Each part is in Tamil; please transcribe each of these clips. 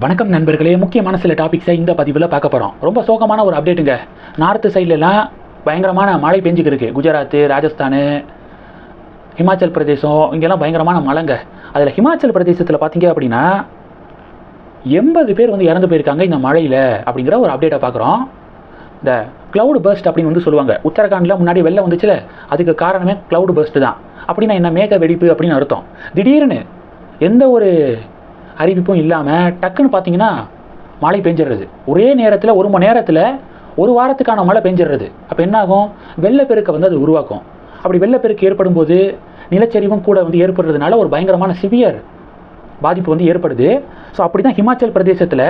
வணக்கம் நண்பர்களே. முக்கியமான சில டாபிக்ஸை இந்த பதிவில் பார்க்க போகிறோம் ரொம்ப சோகமான ஒரு அப்டேட்டுங்க நார்த்து சைட்லலாம் பயங்கரமான மழை பெஞ்சிக்கிருக்கு குஜராத்து ராஜஸ்தானு ஹிமாச்சல் பிரதேசம் இங்கெல்லாம் பயங்கரமான மழைங்க. அதில் ஹிமாச்சல் பிரதேசத்தில் பார்த்தீங்க அப்படின்னா எண்பது பேர் வந்து இறந்து போயிருக்காங்க இந்த மழையில் அப்படிங்கிற ஒரு அப்டேட்டை பார்க்குறோம். இந்த க்ளவுட் பர்ஸ்ட் அப்படின்னு வந்து சொல்லுவாங்க. உத்தரகாண்டில் முன்னாடி வெள்ளம் வந்துச்சுல அதுக்கு காரணமே க்ளவுட் பர்ஸ்ட் தான். அப்படின்னா என்ன? மேக வெடிப்பு அப்படின்னு அர்த்தம். திடீர்னு எந்த ஒரு அறிவிப்பும் இல்லாமல் டக்குன்னு பார்த்தீங்கன்னா மழை பெஞ்சிடுறது. ஒரே நேரத்தில் ஒரு மணி நேரத்தில் ஒரு வாரத்துக்கான மழை பெஞ்சிடுறது. அப்போ என்னாகும்? வெள்ளப்பெருக்கை வந்து அது உருவாக்கும். அப்படி வெள்ளப்பெருக்கு ஏற்படும் போது நிலச்சரிவும் கூட வந்து ஏற்படுறதுனால ஒரு பயங்கரமான சிவியர் பாதிப்பு வந்து ஏற்படுது. ஸோ அப்படி தான் ஹிமாச்சல் பிரதேசத்தில்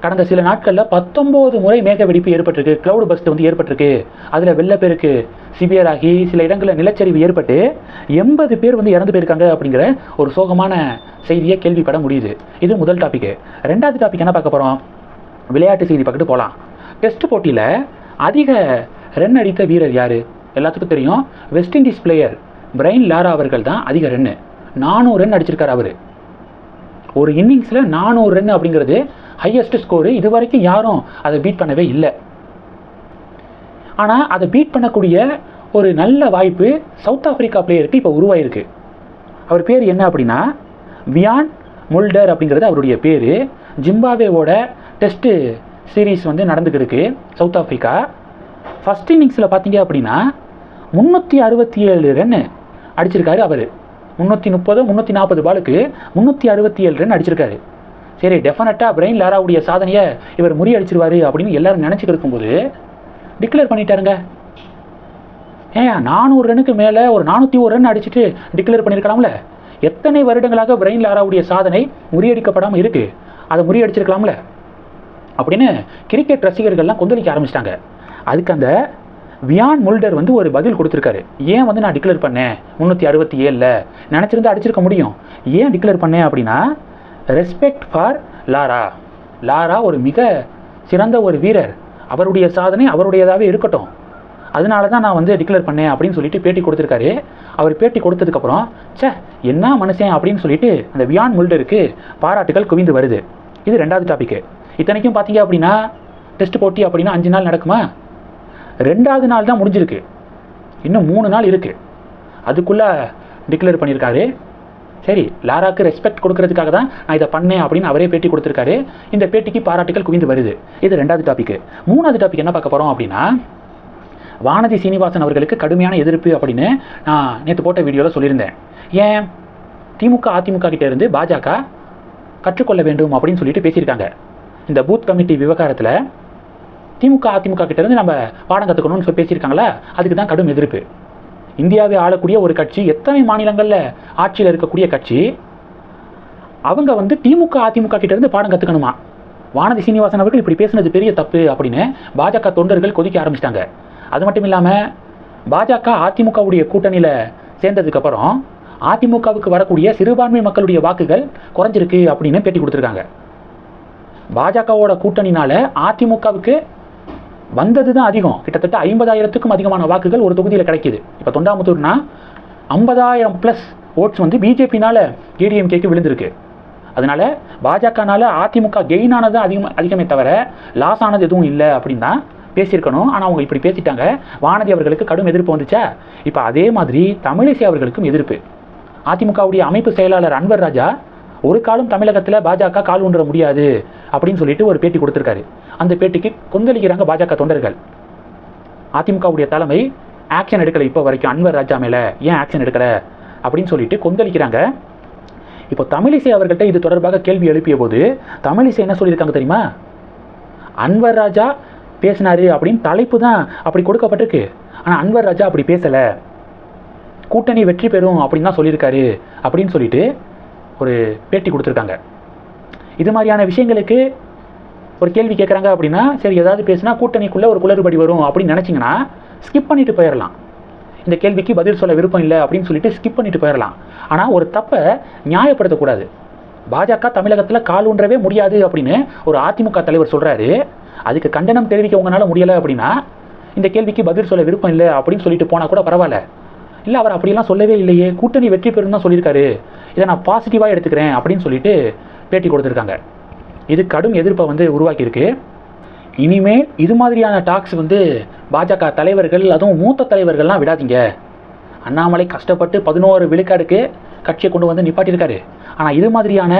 கடந்த சில நாட்களில் பத்தொம்போது முறை மேக வெடிப்பு ஏற்பட்டிருக்கு. க்ளவுட் பஸ்ட் வந்து ஏற்பட்டிருக்கு. அதில் வெள்ளப்பெருக்கு சிவியர் ஆகி சில இடங்களில் நிலச்சரிவு ஏற்பட்டு எண்பது பேர் வந்து இறந்து போயிருக்காங்க அப்படிங்கிற ஒரு சோகமான செய்தியை கேள்விப்பட முடியுது. இது முதல் டாபிக் ரெண்டாவது டாபிக் என்ன பார்க்க போகிறோம் விளையாட்டு செய்தி பக்கத்து போகலாம் டெஸ்ட் போட்டியில் அதிக ரன் அடித்த வீரர் யார்? எல்லாத்துக்கும் தெரியும். West Indies player Brian Lara அவர்கள் தான் அதிக ரன்னு நானூறு ரன் அடிச்சிருக்கார் அவர். ஒரு இன்னிங்ஸில் நானூறு ரன் அப்படிங்கிறது ஹையஸ்ட் ஸ்கோரு இது வரைக்கும் யாரும் அதை பீட் பண்ணவே இல்லை. ஆனால் அதை பீட் பண்ணக்கூடிய ஒரு நல்ல வாய்ப்பு சவுத் ஆப்பிரிக்கா பிளேயருக்கு இப்போ உருவாயிருக்கு. அவர் பேர் என்ன அப்படின்னா வியான் முல்டர் அப்படிங்கிறது அவருடைய பேர். ஜிம்பாவேவோட டெஸ்ட்டு சீரீஸ் வந்து நடந்துக்கிருக்கு சவுத் ஆஃப்ரிக்கா ஃபஸ்ட் இன்னிங்ஸில் பார்த்தீங்க அப்படின்னா முந்நூற்றி அறுபத்தி ஏழு ரன் அடிச்சிருக்காரு அவர். முந்நூற்றி முப்பது முந்நூற்றி நாற்பது பாலுக்கு முந்நூற்றி அறுபத்தி ஏழு ரன் அடிச்சிருக்காரு. சரி டெஃபினட்டாக பிரெயின் லாராவுடைய சாதனையை இவர் முறியடிச்சிருவாரு அப்படின்னு எல்லாரும் நினச்சிட்டு இருக்கும்போது டிக்ளேர் பண்ணிட்டாருங்க. ஏன் நானூறு ரனுக்கு மேலே ஒரு நானூற்றி ஒரு ரன் அடிச்சுட்டு டிக்ளேர் பண்ணியிருக்கலாம்ல எத்தனை வருடங்களாக பிரெயின் லாராவுடைய சாதனை முறியடிக்கப்படாமல் இருக்குது அதை முறியடிச்சிருக்கலாம்ல? அப்படின்னு கிரிக்கெட் ரசிகர்கள்லாம் கொந்தளிக்க ஆரம்பிச்சிட்டாங்க. அதுக்கு அந்த வியான் முல்டர் வந்து ஒரு பதில் கொடுத்துருக்காரு. ஏன் வந்து நான் டிக்ளேர் பண்ணேன்? முந்நூற்றி அறுபத்தி ஏழில். நினச்சிருந்தா அடிச்சிருக்க முடியும். ஏன் டிக்ளேர் பண்ணேன் அப்படின்னா ரெஸ்பெக்ட் ஃபார் லாரா லாரா ஒரு மிக சிறந்த ஒரு வீரர். அவருடைய சாதனை அவருடையதாகவே இருக்கட்டும். அதனால தான் நான் வந்து டிக்ளேர் பண்ணேன் அப்படின்னு சொல்லிட்டு பேட்டி கொடுத்துருக்காரு. அவர் பேட்டி கொடுத்ததுக்கப்புறம் ச்சே என்ன மனுஷன் அப்படின்னு சொல்லிட்டு அந்த வியான் முல்டருக்கு பாராட்டுகள் குவிந்து வருது. இது ரெண்டாவது டாபிக்கு இத்தனைக்கும் பார்த்தீங்க அப்படின்னா டெஸ்ட் போட்டி அப்படின்னா அஞ்சு நாள் நடக்குமா? ரெண்டாவது நாள் தான் முடிஞ்சிருக்கு. இன்னும் மூணு நாள் இருக்குது அதுக்குள்ளே டிக்ளேர் பண்ணியிருக்காரு சரி லாராக்கு ரெஸ்பெக்ட் கொடுக்கறதுக்காக தான் நான் இதை பண்ணேன் அப்படின்னு அவரே பேட்டி கொடுத்துருக்காரு. இந்த பேட்டிக்கு பாராட்டுகள் குவிந்து வருது. இது ரெண்டாவது டாபிக் மூணாவது டாபிக் என்ன பார்க்க போகிறோம் அப்படின்னா வானதி சீனிவாசன் அவர்களுக்கு கடுமையான எதிர்ப்பு அப்படின்னு நான் நேற்று போட்ட வீடியோவில் சொல்லியிருந்தேன். ஏன்? திமுக அதிமுக கிட்டேருந்து பாஜக கற்றுக்கொள்ள வேண்டும் அப்படின்னு சொல்லிட்டு பேசியிருக்காங்க. இந்த பூத் கமிட்டி விவகாரத்தில் திமுக அதிமுக கிட்டேருந்து நம்ம பாடம் கற்றுக்கணும்னு சொல்லி பேசியிருக்காங்களா? அதுக்கு தான் கடும் எதிர்ப்பு. இந்தியாவை ஆளக்கூடிய ஒரு கட்சி எத்தனை மாநிலங்களில் ஆட்சியில் இருக்கக்கூடிய கட்சி அவங்க வந்து திமுக அதிமுக கிட்டேருந்து பாடம் கற்றுக்கணுமா வானதி சீனிவாசன் அவர்கள் இப்படி பேசுனது பெரிய தப்பு அப்படின்னு பாஜக தொண்டர்கள் கொதிக்க ஆரம்பிச்சிட்டாங்க. அது மட்டும் இல்லாமல் பாஜக அதிமுகவுடைய கூட்டணியில் சேர்ந்ததுக்கப்புறம் அதிமுகவுக்கு வரக்கூடிய சிறுபான்மை மக்களுடைய வாக்குகள் குறைஞ்சிருக்கு அப்படின்னு பேட்டி கொடுத்துருக்காங்க. பாஜகவோட கூட்டணினால அதிமுகவுக்கு வந்தது தான் அதிகம். கிட்டத்தட்ட ஐம்பதாயிரத்துக்கும் அதிகமான வாக்குகள் ஒரு தொகுதியில் கிடைக்குது. இப்போ தொண்டாமுத்தூர்னா ஐம்பதாயிரம் ப்ளஸ் ஓட்ஸ் வந்து பிஜேபினால் ஏடிஎம்கேக்கு விழுந்திருக்கு. அதனால பாஜகனால் அதிமுக கெயின் ஆனது அதிகம் அதிகமே தவிர லாஸ் ஆனது எதுவும் இல்லை அப்படின்னா பேசியிருக்கணும். ஆனால் அவங்க இப்படி பேசிட்டாங்க. வானதி அவர்களுக்கு கடும் எதிர்ப்பு வந்துச்சா? இப்போ அதே மாதிரி தமிழிசை அவர்களுக்கும் எதிர்ப்பு. அதிமுகவுடைய அமைப்பு செயலாளர் அன்வர் ராஜா ஒரு காலம் தமிழகத்தில் பாஜக கால் ஊன்ற முடியாது அப்படின்னு சொல்லிட்டு ஒரு பேட்டி கொடுத்துருக்காரு. அந்த பேட்டிக்கு கொந்தளிக்கிறாங்க பாஜக தொண்டர்கள். அதிமுகவுடைய தலைமை ஆக்ஷன் எடுக்கலை இப்போ வரைக்கும் அன்வர் ராஜா மேலே. ஏன் ஆக்ஷன் எடுக்கலை? அப்படின்னு சொல்லிட்டு கொந்தளிக்கிறாங்க. இப்போ தமிழிசை அவர்கள்ட்ட இது தொடர்பாக கேள்வி எழுப்பிய போது தமிழிசை என்ன சொல்லியிருக்காங்க தெரியுமா? அன்வர் ராஜா பேசினாரு அப்படின்னு தலைப்பு தான் அப்படி கொடுக்கப்பட்டிருக்கு. ஆனால் அன்வர் ராஜா அப்படி பேசலை. கூட்டணி வெற்றி பெறும் அப்படின்னு தான் சொல்லியிருக்காரு அப்படின்னு சொல்லிட்டு ஒரு பேட்டி கொடுத்துருக்காங்க. இது மாதிரியான விஷயங்களுக்கு ஒரு கேள்வி கேட்குறாங்க அப்படின்னா சரி ஏதாவது பேசினா கூட்டணிக்குள்ளே ஒரு குளறுபடி வரும் அப்படின்னு நினச்சிங்கன்னா ஸ்கிப் பண்ணிட்டு போயிடலாம் இந்த கேள்விக்கு பதில் சொல்ல விருப்பம் இல்லை அப்படின்னு சொல்லிட்டு ஸ்கிப் பண்ணிட்டு போயிடலாம் ஆனால் ஒரு தப்பை நியாயப்படுத்தக்கூடாது. பாஜக தமிழகத்தில் கால் ஊன்றவே முடியாது அப்படின்னு ஒரு அதிமுக தலைவர் சொல்கிறாரு அதுக்கு கண்டனம் தெரிவிக்க உங்களால் முடியலை அப்படின்னா இந்த கேள்விக்கு பதில் சொல்ல விருப்பம் இல்லை அப்படின்னு சொல்லிட்டு போனால் கூட பரவாயில்ல. இல்லை அவர் அப்படியெல்லாம் சொல்லவே இல்லையே. கூட்டணி வெற்றி பெறும் தான் சொல்லியிருக்காரு. இதை நான் பாசிட்டிவாக எடுத்துக்கிறேன் அப்படின்னு சொல்லிட்டு பேட்டி கொடுத்துருக்காங்க. இது கடும் எதிர்ப்பை வந்து உருவாக்கியிருக்கு. இனிமேல் இது மாதிரியான டாக்ஸ் வந்து பாஜக தலைவர்கள் அதுவும் மூத்த தலைவர்கள்லாம் விடாதீங்க. அண்ணாமலை கஷ்டப்பட்டு பதினோரு விழுக்காடுக்கு கட்சியை கொண்டு வந்து நிப்பாட்டியிருக்காரு. ஆனால் இது மாதிரியான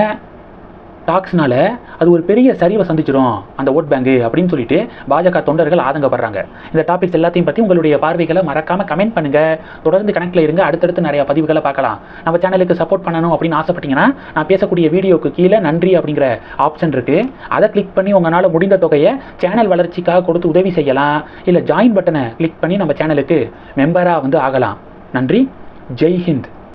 டாக்ஸ்னால அது ஒரு பெரிய சரிவை சந்திச்சிடும் அந்த ஓட் பேங்கு அப்படின்னு சொல்லிட்டு பாஜக தொண்டர்கள் ஆதங்கப்படுறாங்க. இந்த டாபிக்ஸ் எல்லாத்தையும் பற்றி உங்களுடைய பார்வைகளை மறக்காம கமெண்ட் பண்ணுங்க. தொடர்ந்து கணக்கில் இருங்க. அடுத்தடுத்து நிறைய பதிவுகளை பார்க்கலாம். நம்ம சேனலுக்கு சப்போர்ட் பண்ணணும் அப்படின்னு ஆசைப்பட்டீங்கன்னா நான் பேசக்கூடிய வீடியோக்கு கீழே நன்றி அப்படிங்கிற ஆப்ஷன் இருக்கு. அதை கிளிக் பண்ணி உங்களால் முடிந்த தொகையை சேனல் வளர்ச்சிக்காக கொடுத்து உதவி செய்யலாம். இல்லை ஜாயின் பட்டனை கிளிக் பண்ணி நம்ம சேனலுக்கு மெம்பராக வந்து ஆகலாம். நன்றி. ஜெய் ஹிந்த்.